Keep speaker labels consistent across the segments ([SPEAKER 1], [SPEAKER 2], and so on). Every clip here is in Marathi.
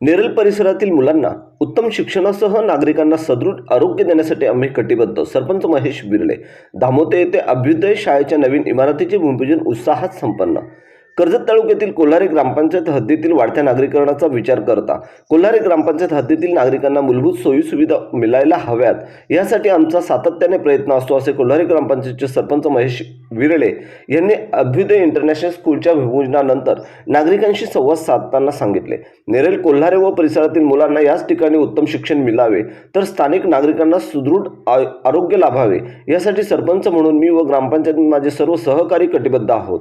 [SPEAKER 1] नेरल परिसरातील मुलांना उत्तम शिक्षणासह नागरिकांना सदृढ आरोग्य देण्यासाठी आम्ही कटिबद्ध. सरपंच महेश बिर्ले. दामोते येथे अभ्युदय शाळेच्या नवीन इमारतीचे भूमिपूजन उत्साहात संपन्न. कर्जत तालुक्यातील कोल्हारे ग्रामपंचायत हद्दीतील वाढत्या नागरीकरणाचा विचार करता कोल्हारे ग्रामपंचायत हद्दीतील नागरिकांना मूलभूत सोयीसुविधा मिळायला हव्यात. यासाठी आमचा सातत्याने प्रयत्न असतो असे कोल्हारे ग्रामपंचायतचे सरपंच महेश विरळे यांनी अभ्युदय इंटरनॅशनल स्कूलच्या विभोजनानंतर नागरिकांशी संवाद साधताना सांगितले. नेरळ कोल्हारे व परिसरातील मुलांना याच ठिकाणी उत्तम शिक्षण मिळावे तर स्थानिक नागरिकांना सुदृढ आरोग्य लाभावे. यासाठी सरपंच म्हणून मी व ग्रामपंचायत माझे सर्व सहकारी कटिबद्ध आहोत.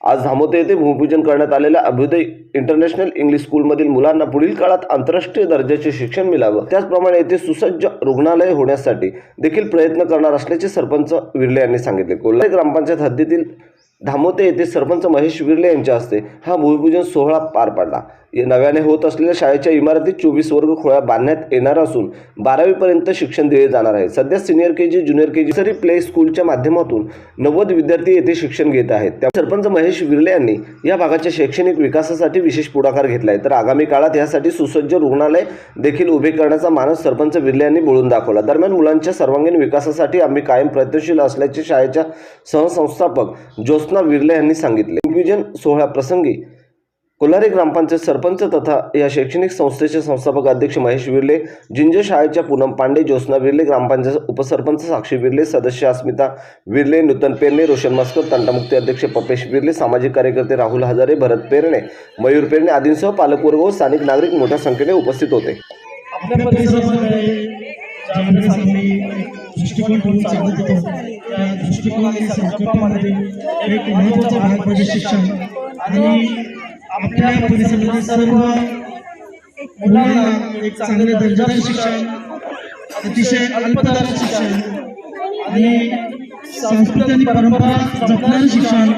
[SPEAKER 1] आज धामोते येथे भूमिपूजन करण्यात आलेल्या अभ्युदय इंटरनॅशनल इंग्लिश स्कूलमधील मुलांना पुढील काळात आंतरराष्ट्रीय दर्जाचे शिक्षण मिळावं. त्याचप्रमाणे येथे सुसज्ज रुग्णालय होण्यासाठी देखील प्रयत्न करणार असल्याचे सरपंच विर्ले यांनी सांगितले. कोल्हा ग्रामपंचायत हद्दीतील धामोते येथे सरपंच महेश विर्ले यांच्या हस्ते हा भूमिपूजन सोहळा पार पडला. नव्याने होत असलेल्या शाळेच्या इमारतीत चोवीस वर्ग खोळ्या बांधण्यात येणार असून बारावीपर्यंत शिक्षण दिले जाणार आहे. सध्या senior K G junior K जी सरी प्ले स्कूलच्या माध्यमातून नव्वद विद्यार्थी येथे शिक्षण घेत आहेत. त्या सरपंच महेश विर्ले यांनी या भागाच्या शैक्षणिक विकासासाठी विशेष पुढाकार घेतला आहे तर आगामी काळात यासाठी सुसज्ज रुग्णालय देखील उभे करण्याचा मानस सरपंच विर्ले यांनी बोलून दाखवला. दरम्यान मुलांच्या सर्वांगीण विकासासाठी आम्ही कायम प्रयत्नशील असल्याचे शाळेच्या सहसंस्थापक ज्योत्स्ना विर्ले यांनी सांगितले. भूमिपूजन सोहळ्याप्रसंगी कोल्हारी ग्रामपंचायत सरपंच तथा या शैक्षणिक संस्थेचे संस्थापक अध्यक्ष महेश विर्ले जिंजर शाळेच्या पूनम पांडे ज्योत्स्ना विर्ले ग्रामपंचायत उपसरपंच साक्षी विर्ले सदस्य अस्मिता विर्ले नूतन पेरणे रोशन मस्कर तंटामुक्ती अध्यक्ष पपेश विर्ले सामाजिक कार्यकर्ते राहुल हजारे भरत पेरणे मयूर पेरणे आदींसह पालकवर्ग व स्थानिक नागरिक मोठ्या संख्येने उपस्थित होते.
[SPEAKER 2] दृष्टिकोन ठेवून त्या संकल्पामध्ये एक भाग म्हणजे शिक्षण. आणि आपल्या परिसरातील सर्व मुलांना एक चांगले दर्जाचे शिक्षण अतिशय अल्पदराचे शिक्षण आणि संस्कृती आणि परंपरा जपणारे शिक्षण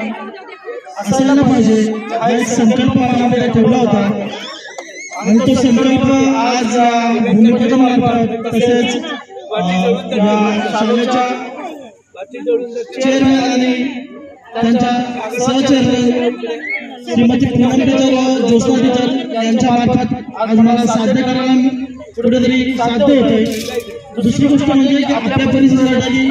[SPEAKER 2] असायला पाहिजे हा एक संकल्प मनामध्ये ठेवला होता. आणि तो संकल्प आज अ, भूमिपूजनामार्फत तसेच शाळेच्या चेअरमॅन आणि त्यांच्या सहचेअरमॅन श्रीमती पूनम टीचर व टीचर यांच्या मार्फत आज मला साध्य करायला कुठेतरी साध्य होतोय. दुसरी गोष्ट म्हणजे की आपल्या परिसरासाठी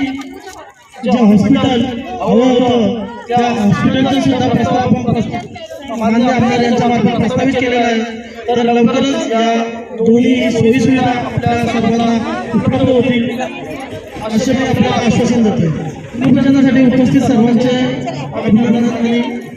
[SPEAKER 2] जे हॉस्पिटल हवं होतं त्या हॉस्पिटलचा सुद्धा प्रस्ताव आपण प्रस्ताव मान्य आमदार यांच्या मार्फत प्रस्तावित केलेला आहे. तर लवकरच या दोन्ही सोयी सुविधा आपल्या सर्वांना उपलब्ध होतील असे मी आपल्याला आश्वासन देते भूमिपूजनासाठी उपस्थित सर्वांचे अभिनंदन आणि